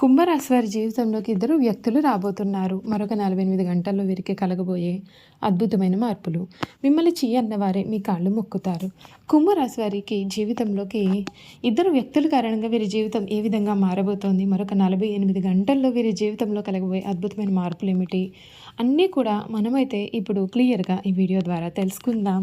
కుంభరాశి వారి జీవితంలోకి ఇద్దరు వ్యక్తులు రాబోతున్నారు. మరొక నలభై ఎనిమిది గంటల్లో వీరికి కలగబోయే అద్భుతమైన మార్పులు. మిమ్మల్ని చీ అన్నవారే మీ కాళ్ళు మొక్కుతారు. కుంభరాశి వారికి జీవితంలోకి ఇద్దరు వ్యక్తుల కారణంగా వీరి జీవితం ఏ విధంగా మారబోతోంది? మరొక నలభై ఎనిమిది గంటల్లో వీరి జీవితంలో కలగబోయే అద్భుతమైన మార్పులు ఏమిటి అన్నీ కూడా మనమైతే ఇప్పుడు క్లియర్గా ఈ వీడియో ద్వారా తెలుసుకుందాం.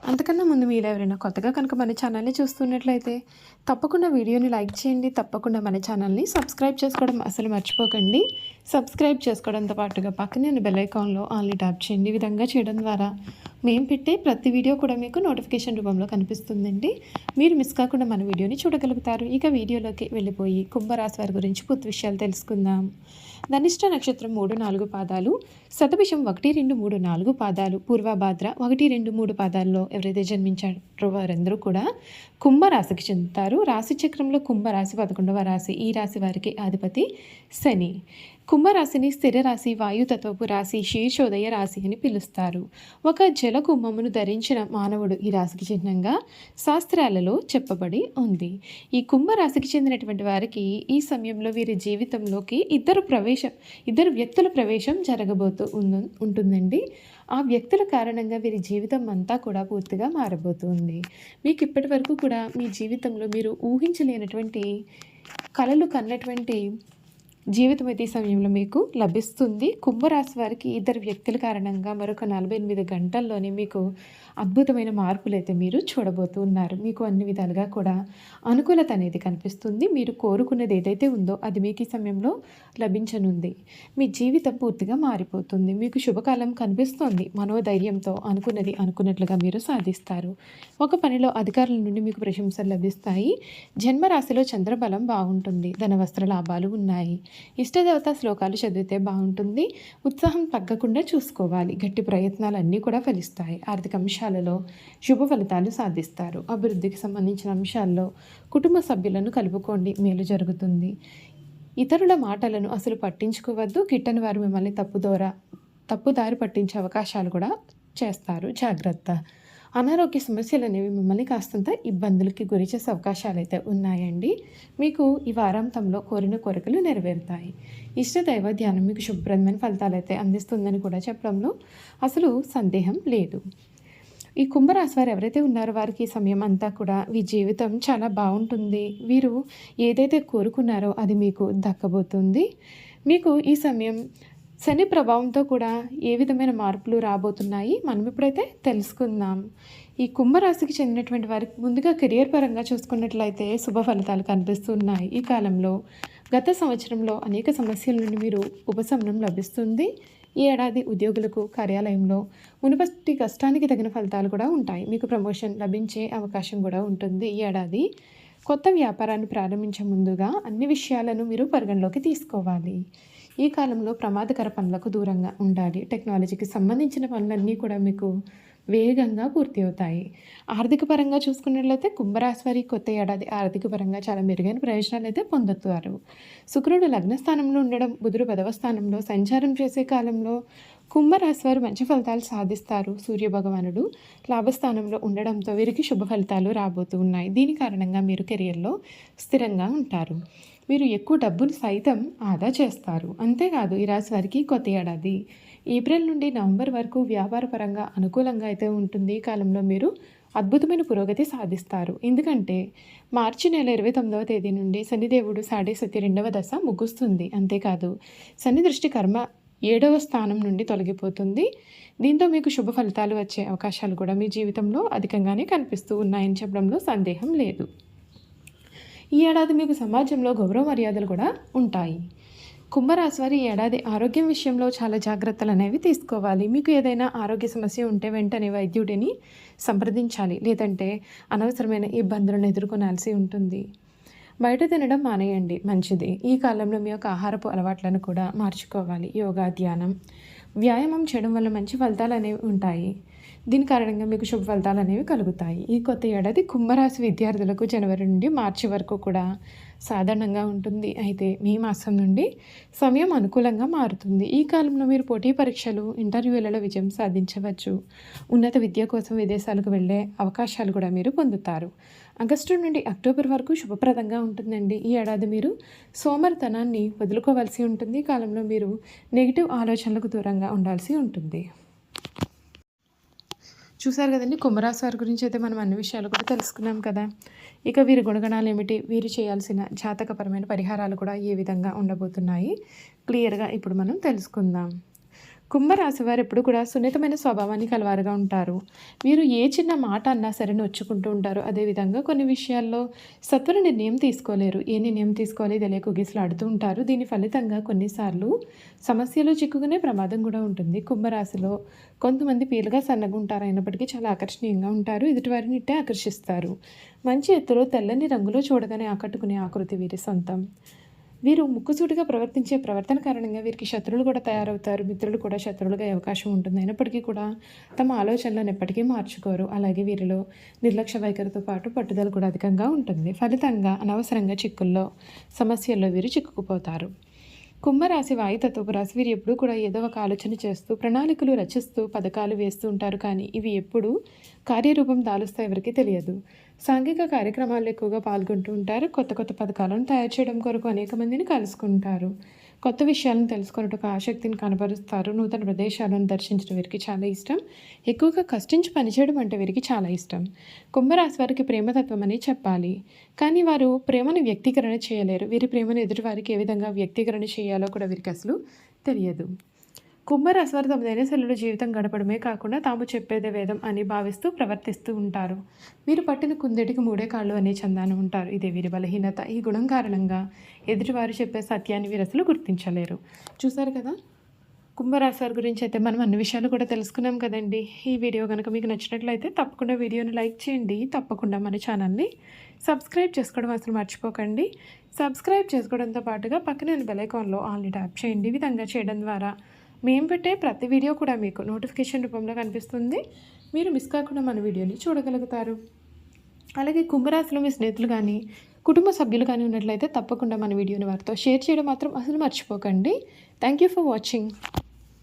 అంతకన్నా ముందు మీరు ఎవరైనా కొత్తగా కనుక మన ఛానల్ని చూస్తున్నట్లయితే తప్పకుండా వీడియోని లైక్ చేయండి తప్పకుండా మన ఛానల్ని సబ్స్క్రైబ్ చేసుకోవడం అసలు మర్చిపోకండి. సబ్స్క్రైబ్ చేసుకోవడంతో పాటుగా పక్కనే ఉన్న బెల్ ఐకాన్లో ఆన్లీ ట్యాప్ చేయండి. ఈ విధంగా చేయడం ద్వారా మేము పెట్టే ప్రతి వీడియో కూడా మీకు నోటిఫికేషన్ రూపంలో కనిపిస్తుందండి. మీరు మిస్ కాకుండా మన వీడియోని చూడగలుగుతారు. ఇక వీడియోలోకి వెళ్ళిపోయి కుంభరాశి వారి గురించి పూర్తి విషయాలు తెలుసుకుందాం. ధనిష్ట నక్షత్రం మూడు నాలుగు పాదాలు శతభిషం ఒకటి రెండు మూడు నాలుగు పాదాలు పూర్వభాద్ర ఒకటి రెండు మూడు పాదాల్లో ఎవరైతే జన్మించారో వారందరూ కూడా కుంభరాశికి చెందుతారు. రాశి చక్రంలో కుంభరాశి పదకొండవ రాశి ఈ రాశి వారికి అధిపతి శని. కుంభరాశిని స్థిర రాశి వాయుతత్వపు రాశి శీర్షోదయ రాశి అని పిలుస్తారు. ఒక జల కుంభమును ధరించిన మానవుడు ఈ రాశికి చిహ్నంగా శాస్త్రాలలో చెప్పబడి ఉంది. ఈ కుంభరాశికి చెందినటువంటి వారికి ఈ సమయంలో వీరి జీవితంలోకి ఇద్దరు ప్రవేశం ఇద్దరు వ్యక్తుల ప్రవేశం జరగబోతూ ఉంటుందండి. ఆ వ్యక్తుల కారణంగా వీరి జీవితం అంతా కూడా పూర్తిగా మారబోతుంది. మీకు ఇప్పటి వరకు కూడా మీ జీవితంలో మీరు ఊహించలేనటువంటి కళలు కన్నటువంటి జీవితం అయితే ఈ సమయంలో మీకు లభిస్తుంది. కుంభరాశి వారికి ఇద్దరు వ్యక్తుల కారణంగా మరొక నలభై ఎనిమిది గంటల్లోనే మీకు అద్భుతమైన మార్పులు అయితే మీరు చూడబోతున్నారు మీకు అన్ని విధాలుగా కూడా అనుకూలత అనేది కనిపిస్తుంది. మీరు కోరుకున్నది ఏదైతే ఉందో అది మీకు ఈ సమయంలో లభించనుంది. మీ జీవితం పూర్తిగా మారిపోతుంది. మీకు శుభకాలం కనిపిస్తోంది. మనోధైర్యంతో అనుకున్నది అనుకున్నట్లుగా మీరు సాధిస్తారు. ఒక పనిలో అధికారుల నుండి మీకు ప్రశంసలు లభిస్తాయి. జన్మరాశిలో చంద్రబలం బాగుంటుంది. ధన వస్త్ర లాభాలు ఉన్నాయి. ఇష్టదేవత శ్లోకాలు చదివితే బాగుంటుంది. ఉత్సాహం తగ్గకుండా చూసుకోవాలి. గట్టి ప్రయత్నాలు అన్నీ కూడా ఫలిస్తాయి. ఆర్థిక అంశాలలో శుభ ఫలితాలు సాధిస్తారు. అభివృద్ధికి సంబంధించిన అంశాల్లో కుటుంబ సభ్యులను కలుపుకోండి. మేలు జరుగుతుంది. ఇతరుల మాటలను అసలు పట్టించుకోవద్దు. గిట్టని వారు మిమ్మల్ని తప్పుదోర తప్పుదారి పట్టించే అవకాశాలు కూడా చేస్తారు. జాగ్రత్త. అనారోగ్య సమస్యలు అనేవి మిమ్మల్ని కాస్తంత ఇబ్బందులకి గురి చేసే అవకాశాలు అయితే ఉన్నాయండి. మీకు ఈ వారాంతంలో కోరిన కోరికలు నెరవేరుతాయి. ఇష్టదైవ ధ్యానం మీకు శుభ్రమైన ఫలితాలు అయితే అందిస్తుందని కూడా చెప్పడంలో అసలు సందేహం లేదు. ఈ కుంభరాశి వారు ఎవరైతే ఉన్నారో వారికి ఈ సమయం అంతా కూడా మీ జీవితం చాలా బాగుంటుంది. వీరు ఏదైతే కోరుకున్నారో అది మీకు దక్కబోతుంది. మీకు ఈ సమయం శని ప్రభావంతో కూడా ఏ విధమైన మార్పులు రాబోతున్నాయి? మనం ఇప్పుడైతే తెలుసుకుందాం. ఈ కుంభరాశికి చెందినటువంటి వారికి ముందుగా కెరియర్ పరంగా చూసుకున్నట్లయితే శుభ ఫలితాలు కనిపిస్తున్నాయి. ఈ కాలంలో గత సంవత్సరంలో అనేక సమస్యల నుండి మీరు ఉపశమనం లభిస్తుంది. ఈ ఏడాది ఉద్యోగులకు కార్యాలయంలో మునుపటి కష్టానికి తగిన ఫలితాలు కూడా ఉంటాయి. మీకు ప్రమోషన్ లభించే అవకాశం కూడా ఉంటుంది. ఈ ఏడాది కొత్త వ్యాపారాన్ని ప్రారంభించే ముందుగా అన్ని విషయాలను మీరు పరిగణలోకి తీసుకోవాలి. ఈ కాలంలో ప్రమాదకర పనులకు దూరంగా ఉండాలి. టెక్నాలజీకి సంబంధించిన పనులన్నీ కూడా మీకు వేగంగా పూర్తి అవుతాయి. ఆర్థిక పరంగా చూసుకున్నట్లయితే కుంభరాశి వారి కొత్త ఏడాది ఆర్థిక పరంగా చాలా మెరుగైన ప్రయోజనాలు అయితే పొందుతారు. శుక్రుడు లగ్న స్థానంలో ఉండడం బుధుడు పదవ స్థానంలో సంచారం చేసే కాలంలో కుంభరాశి వారు మంచి ఫలితాలు సాధిస్తారు. సూర్యభగవానుడు లాభస్థానంలో ఉండడంతో వీరికి శుభ ఫలితాలు రాబోతూ ఉన్నాయి. దీని కారణంగా మీరు కెరియర్లో స్థిరంగా ఉంటారు. మీరు ఎక్కువ డబ్బును సైతం ఆదా చేస్తారు. అంతేకాదు ఈ రాశి వారికి కొత్త ఏడాది. ఏప్రిల్ నుండి నవంబర్ వరకు వ్యాపారపరంగా అనుకూలంగా అయితే ఉంటుంది. ఈ కాలంలో మీరు అద్భుతమైన పురోగతి సాధిస్తారు. ఎందుకంటే మార్చి నెల ఇరవై తొమ్మిదవ తేదీ నుండి శనిదేవుడు సాడే సతి రెండవ దశ ముగుస్తుంది. అంతేకాదు శని దృష్టి కర్మ ఏడవ స్థానం నుండి తొలగిపోతుంది. దీంతో మీకు శుభ ఫలితాలు వచ్చే అవకాశాలు కూడా మీ జీవితంలో అధికంగానే కనిపిస్తూ ఉన్నాయని చెప్పడంలో సందేహం లేదు. ఈ ఏడాది మీకు సమాజంలో గౌరవ మర్యాదలు కూడా ఉంటాయి. కుంభరాశి వారి ఏడాది ఆరోగ్యం విషయంలో చాలా జాగ్రత్తలు అనేవి తీసుకోవాలి. మీకు ఏదైనా ఆరోగ్య సమస్య ఉంటే వెంటనే వైద్యుడిని సంప్రదించాలి. లేదంటే అనవసరమైన ఇబ్బందులను ఎదుర్కొనాల్సి ఉంటుంది. బయట తినడం మానేయండి. మంచిది. ఈ కాలంలో మీ యొక్క ఆహారపు అలవాట్లను కూడా మార్చుకోవాలి. యోగా ధ్యానం వ్యాయామం చేయడం వల్ల మంచి ఫలితాలు అనేవి ఉంటాయి. దీని కారణంగా మీకు శుభ ఫలితాలు అనేవి కలుగుతాయి. ఈ కొత్త ఏడాది కుంభరాశి విద్యార్థులకు జనవరి నుండి మార్చి వరకు కూడా సాధారణంగా ఉంటుంది. అయితే మీ మాసం నుండి సమయం అనుకూలంగా మారుతుంది. ఈ కాలంలో మీరు పోటీ పరీక్షలు ఇంటర్వ్యూలలో విజయం సాధించవచ్చు. ఉన్నత విద్య కోసం విదేశాలకు వెళ్ళే అవకాశాలు కూడా మీరు పొందుతారు. ఆగస్టు నుండి అక్టోబర్ వరకు శుభప్రదంగా ఉంటుందండి. ఈ ఏడాది మీరు సోమరితనాన్ని వదులుకోవాల్సి ఉంటుంది. ఈ కాలంలో మీరు నెగిటివ్ ఆలోచనలకు దూరంగా ఉండాల్సి ఉంటుంది. చూసారు కదండి? కుంభరాశి వారి గురించి అయితే మనం అన్ని విషయాలు కూడా తెలుసుకున్నాం కదా. ఇక వీరి గుణగణాలు ఏమిటి వీరు చేయాల్సిన జాతకపరమైన పరిహారాలు కూడా ఏ విధంగా ఉండబోతున్నాయి? క్లియర్గా ఇప్పుడు మనం తెలుసుకుందాం. కుంభరాశి వారు ఎప్పుడు కూడా సున్నితమైన స్వభావాన్ని కలవారుగా ఉంటారు. మీరు ఏ చిన్న మాట అన్నా సరే నొచ్చుకుంటూ ఉంటారు. అదేవిధంగా కొన్ని విషయాల్లో సత్వర నిర్ణయం తీసుకోలేరు. ఏ నిర్ణయం తీసుకోవాలి తెలియక గిసులాడుతూ ఉంటారు. దీని ఫలితంగా కొన్నిసార్లు సమస్యలు చిక్కుకునే ప్రమాదం కూడా ఉంటుంది. కుంభరాశిలో కొంతమంది పీలుగా సన్నగా ఉంటారు అయినప్పటికీ చాలా ఆకర్షణీయంగా ఉంటారు. ఎదుటివారిని ఇట్టే ఆకర్షిస్తారు. మంచి ఎత్తులో తెల్లని రంగులో చూడగానే ఆకట్టుకునే ఆకృతి వీరి సొంతం. వీరు ముక్కుసూటిగా ప్రవర్తించే ప్రవర్తన కారణంగా వీరికి శత్రువులు కూడా తయారవుతారు. మిత్రులు కూడా శత్రువులుగా అవకాశం ఉంటుంది. అయినప్పటికీ కూడా తమ ఆలోచనలను ఎప్పటికీ మార్చుకోరు. అలాగే వీరిలో నిర్లక్ష్య వైఖరితో పాటు పట్టుదల కూడా అధికంగా ఉంటుంది. ఫలితంగా అనవసరంగా చిక్కుల్లో సమస్యల్లో వీరు చిక్కుకుపోతారు. కుంభరాశి వాయుతత్వపు రాశి వీరు ఎప్పుడూ కూడా ఏదో ఒక ఆలోచన చేస్తూ ప్రణాళికలు రచిస్తూ పథకాలు వేస్తూ ఉంటారు. కానీ ఇవి ఎప్పుడు కార్యరూపం దాలుస్తా ఎవరికీ తెలియదు. సాంఘిక కార్యక్రమాల్లో ఎక్కువగా పాల్గొంటూ ఉంటారు. కొత్త కొత్త పథకాలను తయారు చేయడం కొరకు అనేక మందిని కలుసుకుంటారు. కొత్త విషయాలను తెలుసుకున్నట్టు ఆసక్తిని కనబరుస్తారు. నూతన ప్రదేశాలను దర్శించడం వీరికి చాలా ఇష్టం. ఎక్కువగా కష్టించి పనిచేయడం అంటే వీరికి చాలా ఇష్టం. కుంభరాశి వారికి ప్రేమతత్వం అని చెప్పాలి. కానీ వారు ప్రేమను వ్యక్తీకరణ చేయలేరు. వీరి ప్రేమను ఎదుటివారికి ఏ విధంగా వ్యక్తీకరణ చేయాలో కూడా వీరికి అసలు తెలియదు. కుంభరాశి వారు తమ జీవితం గడపడమే కాకుండా తాము చెప్పేదే వేదం అని భావిస్తూ ప్రవర్తిస్తూ ఉంటారు. వీరు పట్టిన కుందెటికి మూడే కాళ్ళు అనే చందాన ఉంటారు. ఇదే వీరి బలహీనత. ఈ గుణం కారణంగా ఎదుటివారు చెప్పే సత్యాన్ని వీరు అసలు గుర్తించలేరు. చూసారు కదా? కుంభరాశి వారి గురించి అయితే మనం అన్ని విషయాలు కూడా తెలుసుకున్నాం కదండి. ఈ వీడియో కనుక మీకు నచ్చినట్లయితే తప్పకుండా వీడియోని లైక్ చేయండి. తప్పకుండా మన ఛానల్ని సబ్స్క్రైబ్ చేసుకోవడం అసలు మర్చిపోకండి. సబ్స్క్రైబ్ చేసుకోవడంతో పాటుగా పక్కనే బెల్ ఐకాన్లో ఆల్ని ట్యాప్ చేయండి. విధంగా చేయడం ద్వారా మేము పెట్టే ప్రతి వీడియో కూడా మీకు నోటిఫికేషన్ రూపంలో కనిపిస్తుంది. మీరు మిస్ కాకుండా మన వీడియోని చూడగలుగుతారు. అలాగే కుంభరాశిలో మీ స్నేహితులు కానీ కుటుంబ సభ్యులు కానీ ఉన్నట్లయితే తప్పకుండా మన వీడియోని వారితో షేర్ చేయడం మాత్రం అసలు మర్చిపోకండి. Thank you for watching